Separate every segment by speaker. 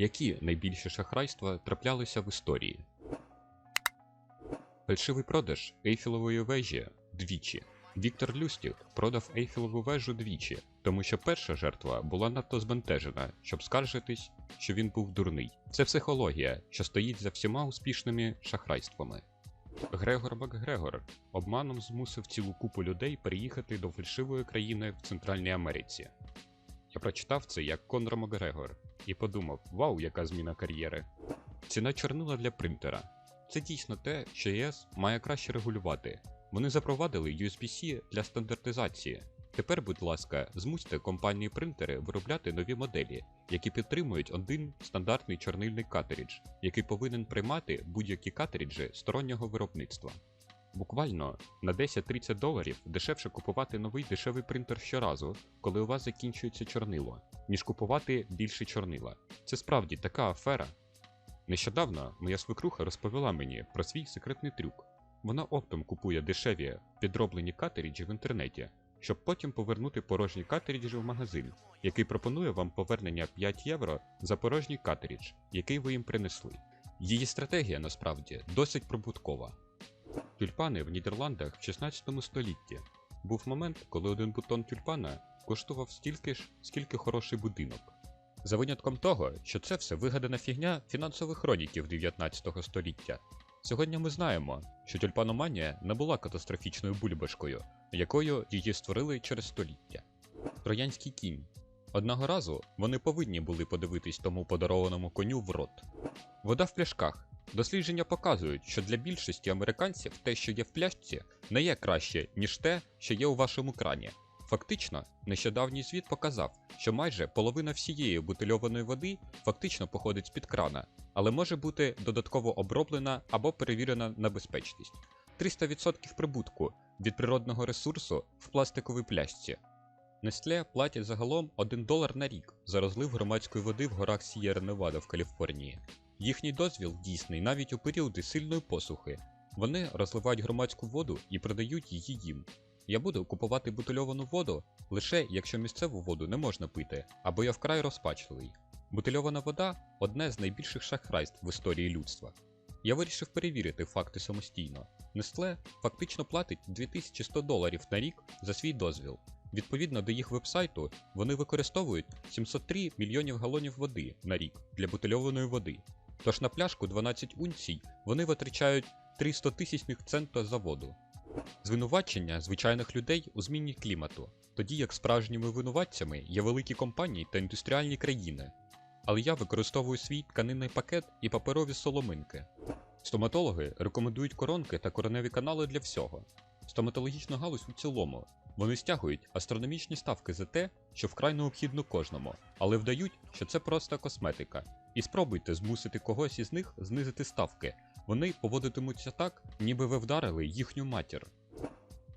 Speaker 1: Які найбільші шахрайства траплялися в історії? Фальшивий продаж Ейфелевої вежі двічі. Віктор Люстік продав Ейфелеву вежу двічі, тому що перша жертва була надто збентежена, щоб скаржитись, що він був дурний. Це психологія, що стоїть за всіма успішними шахрайствами. Грегор Макгрегор обманом змусив цілу купу людей переїхати до фальшивої країни в Центральній Америці. Я прочитав це як Конор Макгрегор і подумав: вау, яка зміна кар'єри! Ціна чорнила для принтера. Це дійсно те, що ЄС має краще регулювати. Вони запровадили USB-C для стандартизації. Тепер, будь ласка, змусьте компанії принтери виробляти нові моделі, які підтримують один стандартний чорнильний картридж, який повинен приймати будь-які картриджі стороннього виробництва. Буквально на 10-30 доларів дешевше купувати новий дешевий принтер щоразу, коли у вас закінчується чорнило, ніж купувати більше чорнила. Це справді така афера. Нещодавно моя свекруха розповіла мені про свій секретний трюк. Вона оптом купує дешеві підроблені картриджі в інтернеті, щоб потім повернути порожні картриджі в магазин, який пропонує вам повернення 5 євро за порожній картридж, який ви їм принесли. Її стратегія насправді досить прибуткова. Тюльпани в Нідерландах в 16 столітті. Був момент, коли один бутон тюльпана коштував стільки ж, скільки хороший будинок. За винятком того, що це все вигадана фігня фінансових хроніків 19 століття. Сьогодні ми знаємо, що тюльпаноманія не була катастрофічною бульбашкою, якою її створили через століття. Троянський кінь. Одного разу вони повинні були подивитись тому подарованому коню в рот. Вода в пляшках. Дослідження показують, що для більшості американців те, що є в пляшці, не є краще, ніж те, що є у вашому крані. Фактично, нещодавній звіт показав, що майже половина всієї бутильованої води фактично походить з-під крана, але може бути додатково оброблена або перевірена на безпечність. 300% прибутку від природного ресурсу в пластиковій пляшці. Нестле платять загалом 1 долар на рік за розлив громадської води в горах Сієра Невада в Каліфорнії. Їхній дозвіл дійсний навіть у періоди сильної посухи. Вони розливають громадську воду і продають її їм. Я буду купувати бутильовану воду лише якщо місцеву воду не можна пити, або я вкрай розпачливий. Бутильована вода одне з найбільших шахрайств в історії людства. Я вирішив перевірити факти самостійно. Нестле фактично платить 2100 доларів на рік за свій дозвіл. Відповідно до їх вебсайту, вони використовують 703 мільйонів галонів води на рік для бутильованої води. Тож на пляшку 12 унцій вони витрачають 300 тисячних цента за воду. Звинувачення звичайних людей у зміні клімату, тоді як справжніми винуватцями є великі компанії та індустріальні країни. Але я використовую свій тканинний пакет і паперові соломинки. Стоматологи рекомендують коронки та кореневі канали для всього. Стоматологічну галузь у цілому. Вони стягують астрономічні ставки за те, що вкрай необхідно кожному, але вдають, що це просто косметика. І спробуйте змусити когось із них знизити ставки. Вони поводитимуться так, ніби ви вдарили їхню матір.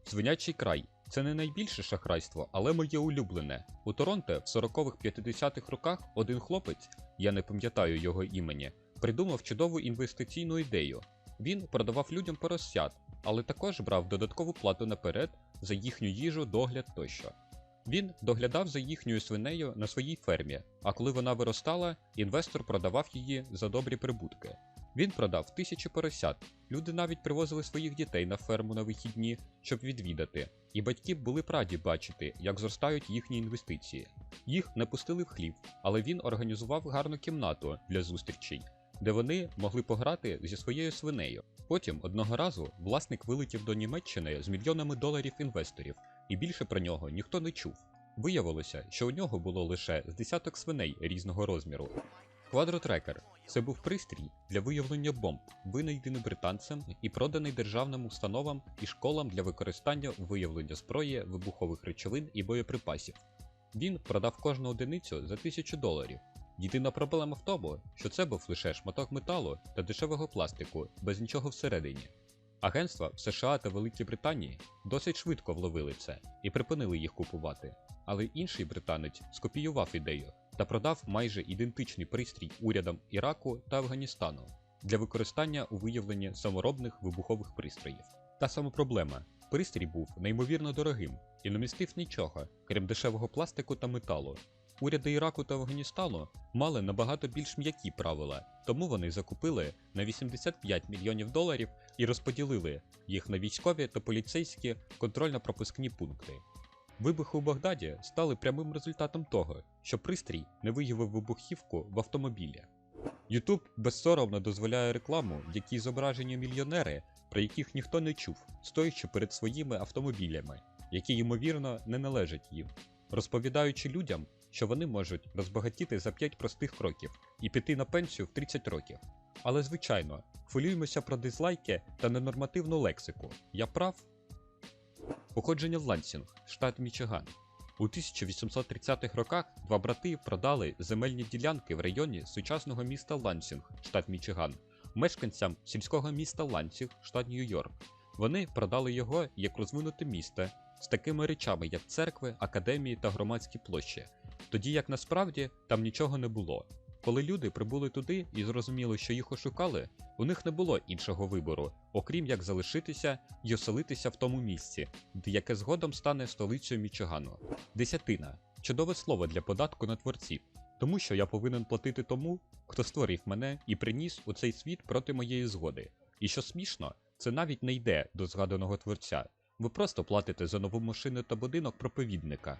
Speaker 1: Свинячий край це не найбільше шахрайство, але моє улюблене. У Торонто в 40-х-50-х роках один хлопець, я не пам'ятаю його імені, придумав чудову інвестиційну ідею. Він продавав людям поросят, але також брав додаткову плату наперед за їхню їжу, догляд тощо. Він доглядав за їхньою свинею на своїй фермі, а коли вона виростала, інвестор продавав її за добрі прибутки. Він продав тисячі поросят. Люди навіть привозили своїх дітей на ферму на вихідні, щоб відвідати, і батьки були б раді бачити, як зростають їхні інвестиції. Їх не пустили в хлів, але він організував гарну кімнату для зустрічей, де вони могли пограти зі своєю свинею. Потім одного разу власник вилетів до Німеччини з мільйонами доларів інвесторів, і більше про нього ніхто не чув. Виявилося, що у нього було лише з десяток свиней різного розміру. Квадротрекер це був пристрій для виявлення бомб, винайдений британцем і проданий державним установам і школам для використання виявлення зброї, вибухових речовин і боєприпасів. Він продав кожну одиницю за 1000 доларів. Єдина проблема в тому, що це був лише шматок металу та дешевого пластику, без нічого всередині. Агентства в США та Великій Британії досить швидко вловили це і припинили їх купувати. Але інший британець скопіював ідею та продав майже ідентичний пристрій урядам Іраку та Афганістану для використання у виявленні саморобних вибухових пристроїв. Та сама проблема: пристрій був неймовірно дорогим і не містив нічого, крім дешевого пластику та металу. Уряди Іраку та Афганістану мали набагато більш м'які правила, тому вони закупили на 85 мільйонів доларів і розподілили їх на військові та поліцейські контрольно-пропускні пункти. Вибухи у Багдаді стали прямим результатом того, що пристрій не виявив вибухівку в автомобілі. YouTube безсоромно дозволяє рекламу, в якій зображені мільйонери, про яких ніхто не чув, стоячи перед своїми автомобілями, які ймовірно не належать їм, розповідаючи людям, що вони можуть розбагатіти за 5 простих кроків і піти на пенсію в 30 років. Але звичайно, хвилюємося про дизлайки та ненормативну лексику. Я прав? Походження Лансінг, штат Мічиган. У 1830-х роках два брати продали земельні ділянки в районі сучасного міста Лансінг, штат Мічиган, мешканцям сільського міста Лансінг, штат Нью-Йорк. Вони продали його як розвинуте місто з такими речами, як церкви, академії та громадські площі, тоді як насправді там нічого не було. Коли люди прибули туди і зрозуміли, що їх ошукали, у них не було іншого вибору, окрім як залишитися й оселитися в тому місці, яке згодом стане столицею Мічигану. Десятина чудове слово для податку на творців, тому що я повинен платити тому, хто створив мене і приніс у цей світ проти моєї згоди. І що смішно, це навіть не йде до згаданого творця. Ви просто платите за нову машину та будинок проповідника.